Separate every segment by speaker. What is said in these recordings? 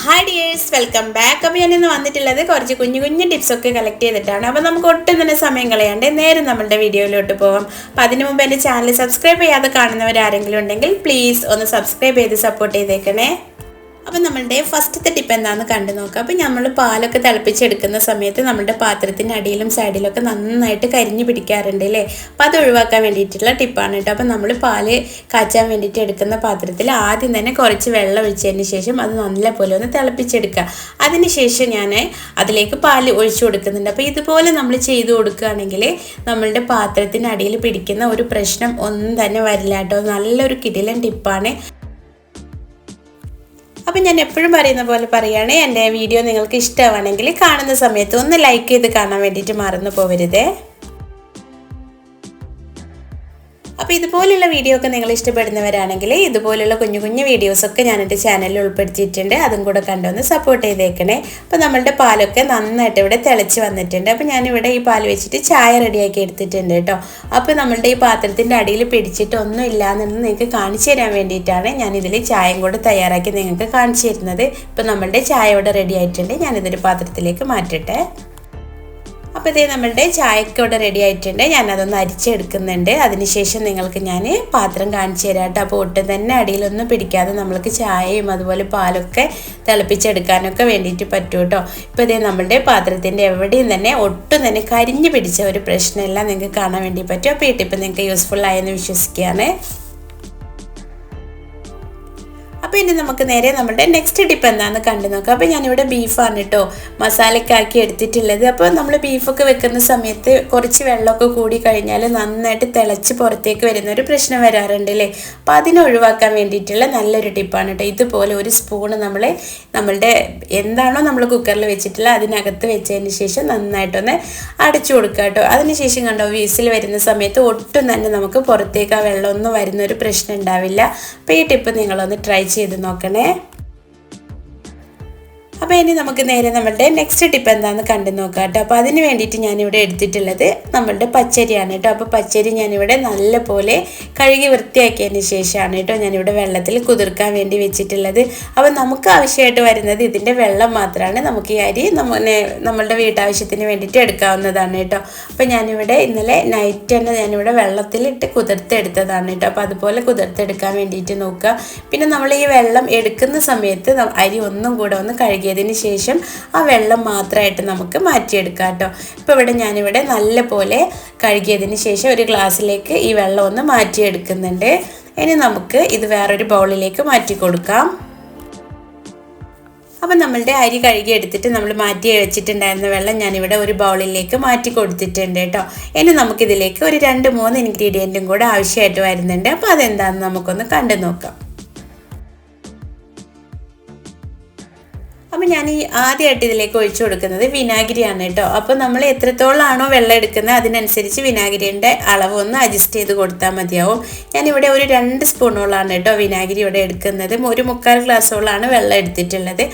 Speaker 1: Hi dears welcome back അപ്പോൾ ഞാനിന്ന് വന്നിട്ടുള്ളത് കുറച്ച് കുഞ്ഞു കുഞ്ഞു ടിപ്സൊക്കെ കളക്ട് ചെയ്തിട്ടാണ്. അപ്പോൾ നമുക്ക് ഒട്ടും തന്നെ സമയം കളയാണ്ട് നേരെ നമ്മളുടെ വീഡിയോയിലോട്ട് പോകാം അപ്പോൾ അതിന് മുമ്പ് എന്റെ ചാനൽ സബ്സ്ക്രൈബ് ചെയ്യാതെ കാണുന്നവരാരെങ്കിലും ഉണ്ടെങ്കിൽ പ്ലീസ് ഒന്ന് സബ്സ്ക്രൈബ് ചെയ്ത് സപ്പോർട്ട് ചെയ്തേക്കണേ. അപ്പം നമ്മളുടെ ഫസ്റ്റത്തെ ടിപ്പ് എന്താണെന്ന് കണ്ടു നോക്കാം. അപ്പം നമ്മൾ പാലൊക്കെ തിളപ്പിച്ചെടുക്കുന്ന സമയത്ത് നമ്മുടെ പാത്രത്തിന്റെ അടിയിലും സൈഡിലൊക്കെ നന്നായിട്ട് കരിഞ്ഞു പിടിക്കാറുണ്ട് അല്ലേ? അപ്പം അത് ഒഴിവാക്കാൻ വേണ്ടിയിട്ടുള്ള ടിപ്പാണ് കേട്ടോ. അപ്പം നമ്മൾ പാൽ കാച്ചാൻ വേണ്ടിയിട്ട് എടുക്കുന്ന പാത്രത്തിൽ ആദ്യം തന്നെ കുറച്ച് വെള്ളം ഒഴിച്ചതിന് ശേഷം അത് നല്ലപോലെ ഒന്ന് തിളപ്പിച്ചെടുക്കുക. അതിന് ശേഷം ഞാൻ അതിലേക്ക് പാൽ ഒഴിച്ചു കൊടുക്കുന്നുണ്ട്. അപ്പോൾ ഇതുപോലെ നമ്മൾ ചെയ്തു കൊടുക്കുകയാണെങ്കിൽ നമ്മളുടെ പാത്രത്തിന്റെ അടിയിൽ പിടിക്കുന്ന ഒരു പ്രശ്നം ഒന്നും തന്നെ വരില്ല കേട്ടോ. നല്ലൊരു കിടിലൻ ടിപ്പാണ്. അപ്പം ഞാൻ എപ്പോഴും പറയുന്ന പോലെ പറയുകയാണ് എന്റെ വീഡിയോ നിങ്ങൾക്ക് ഇഷ്ടമാണെങ്കിൽ കാണുന്ന സമയത്ത് ഒന്ന് ലൈക്ക് ചെയ്ത് കാണാൻ വേണ്ടിയിട്ട് മറന്നു പോകരുതേ അപ്പോൾ ഇതുപോലുള്ള വീഡിയോ ഒക്കെ നിങ്ങൾ ഇഷ്ടപ്പെടുന്നവരാണെങ്കിൽ ഇതുപോലുള്ള കുഞ്ഞു കുഞ്ഞു വീഡിയോസൊക്കെ ഞാൻ എന്റെ ചാനലിൽ ഉൾപ്പെടുത്തിയിട്ടുണ്ട്. അതും കൂടെ കണ്ടൊന്ന് സപ്പോർട്ട് ചെയ്തേക്കണേ. അപ്പോൾ നമ്മളുടെ പാലൊക്കെ നന്നായിട്ട് ഇവിടെ തിളച്ച് വന്നിട്ടുണ്ട്. അപ്പോൾ ഞാനിവിടെ ഈ പാൽ വെച്ചിട്ട് ചായ റെഡിയാക്കി എടുത്തിട്ടുണ്ട് കേട്ടോ. അപ്പോൾ നമ്മളുടെ ഈ പാത്രത്തിന്റെ അടിയിൽ പിടിച്ചിട്ട് ഒന്നും ഇല്ലാന്നുള്ളത് നിങ്ങൾക്ക് കാണിച്ചു തരാൻ വേണ്ടിയിട്ടാണ് ഞാനിതിൽ ചായയും കൂടെ തയ്യാറാക്കി നിങ്ങൾക്ക് കാണിച്ചു തരുന്നത്. ഇപ്പോൾ നമ്മളുടെ ചായ ഇവിടെ റെഡി ആയിട്ടുണ്ട്. ഞാനിതൊരു പാത്രത്തിലേക്ക് മാറ്റട്ടെ. അപ്പോൾ ഇതേ നമ്മളുടെ ചായക്ക് ഇവിടെ റെഡി ആയിട്ടുണ്ട്. ഞാനതൊന്ന് അരിച്ചെടുക്കുന്നുണ്ട്. അതിനുശേഷം നിങ്ങൾക്ക് ഞാൻ പാത്രം കാണിച്ചു തരാം കേട്ടോ. അപ്പോൾ ഒട്ടും തന്നെ അടിയിലൊന്നും പിടിക്കാതെ നമ്മൾക്ക് ചായയും അതുപോലെ പാലൊക്കെ തിളപ്പിച്ചെടുക്കാനൊക്കെ വേണ്ടിയിട്ട് പറ്റും കേട്ടോ. ഇപ്പോൾ ഇതേ നമ്മളുടെ പാത്രത്തിന്റെ എവിടെയും തന്നെ ഒട്ടും തന്നെ കരിഞ്ഞു പിടിച്ച ഒരു പ്രശ്നമില്ല. നിങ്ങൾക്ക് കാണാൻ വേണ്ടി പറ്റും. അപ്പോൾ ഈ ടിപ്പ് നിങ്ങൾക്ക് യൂസ്ഫുൾ ആയെന്ന് വിശ്വസിക്കുകയാണ്. അപ്പോൾ ഇനി നമുക്ക് നേരെ നമ്മുടെ നെക്സ്റ്റ് ടിപ്പ് എന്താണെന്ന് കണ്ടു നോക്കാം. അപ്പോൾ ഞാനിവിടെ ബീഫാണ് കേട്ടോ മസാലക്കാക്കി എടുത്തിട്ടുള്ളത്. അപ്പോൾ നമ്മൾ ബീഫൊക്കെ വെക്കുന്ന സമയത്ത് കുറച്ച് വെള്ളമൊക്കെ കൂടി കഴിഞ്ഞാൽ നന്നായിട്ട് തിളച്ച് പുറത്തേക്ക് വരുന്ന ഒരു പ്രശ്നം വരാറുണ്ട് അല്ലേ അപ്പോൾ അതിനെ ഒഴിവാക്കാൻ വേണ്ടിയിട്ടുള്ള നല്ലൊരു ടിപ്പാണ് കേട്ടോ ഇതുപോലെ ഒരു സ്പൂണ് നമ്മൾ നമ്മളുടെ എന്താണോ നമ്മൾ കുക്കറിൽ വെച്ചിട്ടുള്ള അതിനകത്ത് വെച്ചതിന് ശേഷം നന്നായിട്ടൊന്ന് അടച്ചു കൊടുക്കുക കേട്ടോ. അതിനുശേഷം കണ്ടോ വീസിൽ വരുന്ന സമയത്ത് ഒട്ടും തന്നെ നമുക്ക് പുറത്തേക്ക് ആ വെള്ളമൊന്നും വരുന്ന ഒരു പ്രശ്നം ഉണ്ടാവില്ല. അപ്പോൾ ഈ ടിപ്പ് നിങ്ങളൊന്ന് ട്രൈ ചെയ്ത് നോക്കണേ. അപ്പോൾ ഇനി നമുക്ക് നേരെ നമ്മളുടെ നെക്സ്റ്റ് ടിപ്പ് എന്താണെന്ന് കണ്ടു നോക്കാം കേട്ടോ. അപ്പോൾ അതിന് വേണ്ടിയിട്ട് ഞാനിവിടെ എടുത്തിട്ടുള്ളത് നമ്മളുടെ പച്ചരിയാണ് കേട്ടോ. അപ്പോൾ പച്ചരി ഞാനിവിടെ നല്ലപോലെ കഴുകി വൃത്തിയാക്കിയതിന് ശേഷമാണ് കേട്ടോ ഞാനിവിടെ വെള്ളത്തിൽ കുതിർക്കാൻ വേണ്ടി വെച്ചിട്ടുള്ളത്. അപ്പോൾ നമുക്ക് ആവശ്യമായിട്ട് വരുന്നത് ഇതിന്റെ വെള്ളം മാത്രമാണ്. നമുക്ക് ഈ അരി നമ്മെ നമ്മളുടെ വീട്ടാവശ്യത്തിന് വേണ്ടിയിട്ട് എടുക്കാവുന്നതാണ് കേട്ടോ. അപ്പോൾ ഞാനിവിടെ ഇന്നലെ നൈറ്റ് തന്നെ ഞാനിവിടെ വെള്ളത്തിലിട്ട് കുതിർത്തെടുത്തതാണ് കേട്ടോ. അപ്പോൾ അതുപോലെ കുതിർത്തെടുക്കാൻ വേണ്ടിയിട്ട് നോക്കുക. പിന്നെ നമ്മൾ ഈ വെള്ളം എടുക്കുന്ന സമയത്ത് അരി ഒന്നും കൂടെ ഒന്ന് കഴുകിയതിന് ശേഷം ആ വെള്ളം മാത്രമായിട്ട് നമുക്ക് മാറ്റിയെടുക്കാം കേട്ടോ. ഇപ്പോൾ ഇവിടെ ഞാനിവിടെ നല്ല പോലെ കഴുകിയതിന് ശേഷം ഒരു ഗ്ലാസ്സിലേക്ക് ഈ വെള്ളം ഒന്ന് മാറ്റിയെടുക്കുന്നുണ്ട്. ഇനി നമുക്ക് ഇത് വേറൊരു ബൗളിലേക്ക് മാറ്റി കൊടുക്കാം. അപ്പം നമ്മളുടെ അരി കഴുകി എടുത്തിട്ട് നമ്മൾ മാറ്റി വെച്ചിട്ടുണ്ടായിരുന്ന വെള്ളം ഞാനിവിടെ ഒരു ബൗളിലേക്ക് മാറ്റി കൊടുത്തിട്ടുണ്ട് കേട്ടോ. ഇനി നമുക്കിതിലേക്ക് ഒരു രണ്ട് മൂന്ന് ഇൻഗ്രീഡിയന്റും കൂടെ ആവശ്യമായിട്ട് വരുന്നുണ്ട്. അപ്പോൾ അതെന്താണെന്ന് നമുക്കൊന്ന് കണ്ടു നോക്കാം അപ്പം ഞാൻ ഈ ആദ്യമായിട്ട് ഇതിലേക്ക് ഒഴിച്ചു കൊടുക്കുന്നത് വിനാഗിരിയാണ് കേട്ടോ. അപ്പോൾ നമ്മൾ എത്രത്തോളമാണോ വെള്ളം എടുക്കുന്നത് അതിനനുസരിച്ച് വിനാഗിരിന്റെ അളവ് ഒന്ന് അഡ്ജസ്റ്റ് ചെയ്ത് കൊടുത്താൽ മതിയാവും. ഞാനിവിടെ ഒരു രണ്ട് സ്പൂണോളാണ് കേട്ടോ വിനാഗിരി ഇവിടെ എടുക്കുന്നത്. ഒരു മുക്കാൽ ഗ്ലാസ്സോളാണ് വെള്ളം എടുത്തിട്ടുള്ളത്.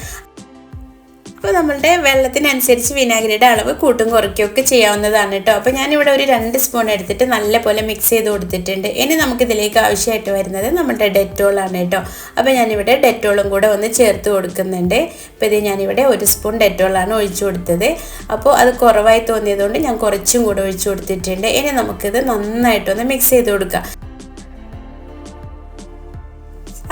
Speaker 1: അപ്പോൾ നമ്മളുടെ വെള്ളത്തിനനുസരിച്ച് വിനാഗിരിയുടെ അളവ് കൂട്ടും കുറയ്ക്കുകയൊക്കെ ചെയ്യാവുന്നതാണ് കേട്ടോ. അപ്പോൾ ഞാനിവിടെ ഒരു രണ്ട് സ്പൂൺ എടുത്തിട്ട് നല്ലപോലെ മിക്സ് ചെയ്ത് കൊടുത്തിട്ടുണ്ട്. ഇനി നമുക്കിതിലേക്ക് ആവശ്യമായിട്ട് വരുന്നത് നമ്മുടെ ഡെറ്റോളാണ് കേട്ടോ. അപ്പോൾ ഞാനിവിടെ ഡെറ്റോളും കൂടെ ഒന്ന് ചേർത്ത് കൊടുക്കുന്നുണ്ട്. അപ്പോൾ ഇത് ഞാനിവിടെ ഒരു സ്പൂൺ ഡെറ്റോളാണ് ഒഴിച്ചു കൊടുത്തത്. അപ്പോൾ അത് കുറവായി തോന്നിയതുകൊണ്ട് ഞാൻ കുറച്ചും കൂടെ ഒഴിച്ചു കൊടുത്തിട്ടുണ്ട്. ഇനി നമുക്കിത് നന്നായിട്ടൊന്ന് മിക്സ് ചെയ്ത് കൊടുക്കാം.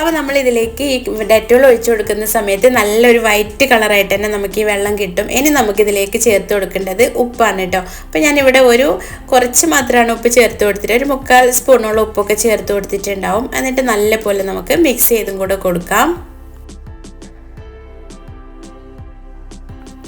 Speaker 1: അപ്പോൾ നമ്മൾ ഇതിലേക്ക് ഈ ഡെറ്റോൾ ഒഴിച്ചു കൊടുക്കുന്ന സമയത്ത് നല്ലൊരു വൈറ്റ് കളറായിട്ട് തന്നെ നമുക്ക് ഈ വെള്ളം കിട്ടും. ഇനി നമുക്കിതിലേക്ക് ചേർത്ത് കൊടുക്കേണ്ടത് ഉപ്പാണ് കേട്ടോ. അപ്പോൾ ഞാനിവിടെ ഒരു കുറച്ച് മാത്രമാണ് ഉപ്പ് ചേർത്ത് കൊടുത്തിട്ട് ഒരു മുക്കാൽ സ്പൂണോളം ഉപ്പൊക്കെ ചേർത്ത് കൊടുത്തിട്ടുണ്ടാവും. എന്നിട്ട് നല്ലപോലെ നമുക്ക് മിക്സ് ചെയ്തും കൂടെ കൊടുക്കാം.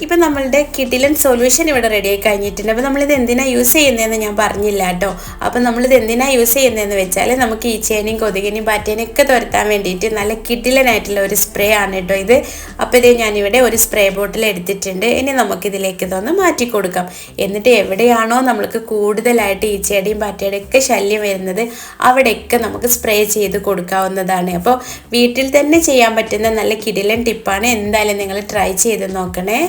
Speaker 1: ഇപ്പം നമ്മളുടെ കിഡിലൻ സൊല്യൂഷൻ ഇവിടെ റെഡി ആയി കഴിഞ്ഞിട്ടുണ്ട്. അപ്പോൾ നമ്മളിത് എന്തിനാണ് യൂസ് ചെയ്യുന്നതെന്ന് ഞാൻ പറഞ്ഞില്ല കേട്ടോ. അപ്പം നമ്മളിത് എന്തിനാണ് യൂസ് ചെയ്യുന്നതെന്ന് വെച്ചാൽ നമുക്ക് ഈ ചേനയും കൊതുകിനെയും പാറ്റേനെയും ഒക്കെ തുരത്താൻ വേണ്ടിയിട്ട് നല്ല കിഡിലനായിട്ടുള്ള ഒരു സ്പ്രേ ആണ് കേട്ടോ ഇത്. അപ്പോൾ ഇത് ഞാനിവിടെ ഒരു സ്പ്രേ ബോട്ടിൽ എടുത്തിട്ടുണ്ട്. ഇനി നമുക്കിതിലേക്ക് ഇതൊന്ന് മാറ്റി കൊടുക്കാം. എന്നിട്ട് എവിടെയാണോ നമ്മൾക്ക് കൂടുതലായിട്ട് ഈ ചെടിയും പാറ്റയുടെയും ഒക്കെ ശല്യം വരുന്നത് അവിടെയൊക്കെ നമുക്ക് സ്പ്രേ ചെയ്ത് കൊടുക്കാവുന്നതാണ്. അപ്പോൾ വീട്ടിൽ തന്നെ ചെയ്യാൻ പറ്റുന്ന നല്ല കിടിലൻ ടിപ്പാണ് എന്തായാലും നിങ്ങൾ ട്രൈ ചെയ്ത് നോക്കണേ.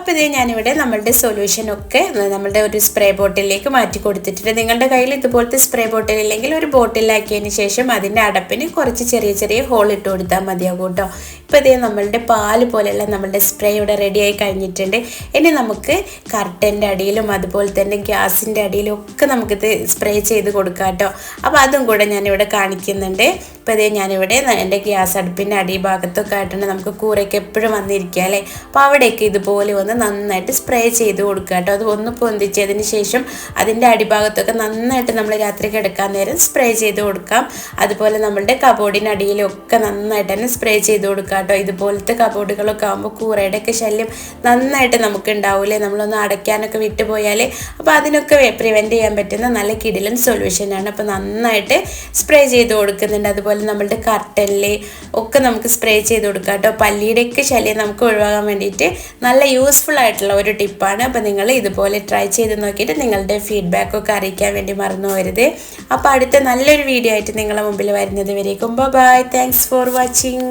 Speaker 1: അപ്പോൾ ഇതേ ഞാനിവിടെ നമ്മളുടെ സൊല്യൂഷനൊക്കെ നമ്മളുടെ ഒരു സ്പ്രേ ബോട്ടിലേക്ക് മാറ്റി കൊടുത്തിട്ടുണ്ട്. നിങ്ങളുടെ കയ്യിൽ ഇതുപോലത്തെ സ്പ്രേ ബോട്ടിൽ ഇല്ലെങ്കിൽ ഒരു ബോട്ടിലാക്കിയതിന് ശേഷം അതിന്റെ അടപ്പിന് കുറച്ച് ചെറിയ ചെറിയ ഹോൾ ഇട്ട് കൊടുത്താൽ മതിയാകും കേട്ടോ. ഇപ്പോൾ ഇതേ നമ്മളുടെ പാൽ പോലെയുള്ള നമ്മളുടെ സ്പ്രേ ഇവിടെ റെഡിയായി കഴിഞ്ഞിട്ടുണ്ട്. ഇനി നമുക്ക് കർട്ടന്റെ അടിയിലും അതുപോലെ തന്നെ ഗ്യാസിന്റെ അടിയിലും ഒക്കെ നമുക്കിത് സ്പ്രേ ചെയ്ത് കൊടുക്കാം കേട്ടോ. അപ്പോൾ അതും കൂടെ ഞാനിവിടെ കാണിക്കുന്നുണ്ട്. ഇപ്പോൾ ഇതേ ഞാനിവിടെ എന്റെ ഗ്യാസ് അടുപ്പിന്റെ അടിഭാഗത്തൊക്കെ ആയിട്ടുണ്ട് നമുക്ക് കൂരയ്ക്ക് എപ്പോഴും വന്നിരിക്കുക അല്ലേ? അപ്പോൾ അവിടെയൊക്കെ ഇതുപോലെ നന്നായിട്ട് സ്പ്രേ ചെയ്ത് കൊടുക്കുക കേട്ടോ. അത് ഒന്ന് പൊന്തിച്ചതിന് ശേഷം അതിന്റെ അടിഭാഗത്തൊക്കെ നന്നായിട്ട് നമ്മൾ രാത്രി കിടക്കാൻ നേരം സ്പ്രേ ചെയ്ത് കൊടുക്കാം. അതുപോലെ നമ്മളുടെ കബോർഡിനടിയിലൊക്കെ നന്നായിട്ട് തന്നെ സ്പ്രേ ചെയ്ത് കൊടുക്കുക കേട്ടോ. ഇതുപോലത്തെ കബോർഡുകളൊക്കെ ആകുമ്പോൾ കൂറയുടെ ഒക്കെ ശല്യം നന്നായിട്ട് നമുക്ക് ഉണ്ടാവില്ലേ? നമ്മളൊന്ന് അടയ്ക്കാനൊക്കെ വിട്ടുപോയാൽ അപ്പോൾ അതിനൊക്കെ പ്രിവെന്റ് ചെയ്യാൻ പറ്റുന്ന നല്ല കിടിലൻ സൊല്യൂഷനാണ് അപ്പോൾ നന്നായിട്ട് സ്പ്രേ ചെയ്ത് കൊടുക്കുന്നുണ്ട്. അതുപോലെ നമ്മളുടെ കർട്ടനിൽ ഒക്കെ നമുക്ക് സ്പ്രേ ചെയ്ത് കൊടുക്കാം കേട്ടോ. പല്ലിയുടെയൊക്കെ ശല്യം നമുക്ക് ഒഴിവാക്കാൻ വേണ്ടിയിട്ട് നല്ല യൂസ്ഫുൾ ആയിട്ടുള്ള ഒരു ടിപ്പാണ്. അപ്പോൾ നിങ്ങൾ ഇതുപോലെ ട്രൈ ചെയ്ത് നോക്കിയിട്ട് നിങ്ങളുടെ ഫീഡ്ബാക്കൊക്കെ അറിയിക്കാൻ വേണ്ടി മറന്നു വരുത് അപ്പോൾ അടുത്ത നല്ലൊരു വീഡിയോ ആയിട്ട് നിങ്ങളുടെ മുമ്പിൽ വരുന്നത് വരേക്കും. Bye thanks for watching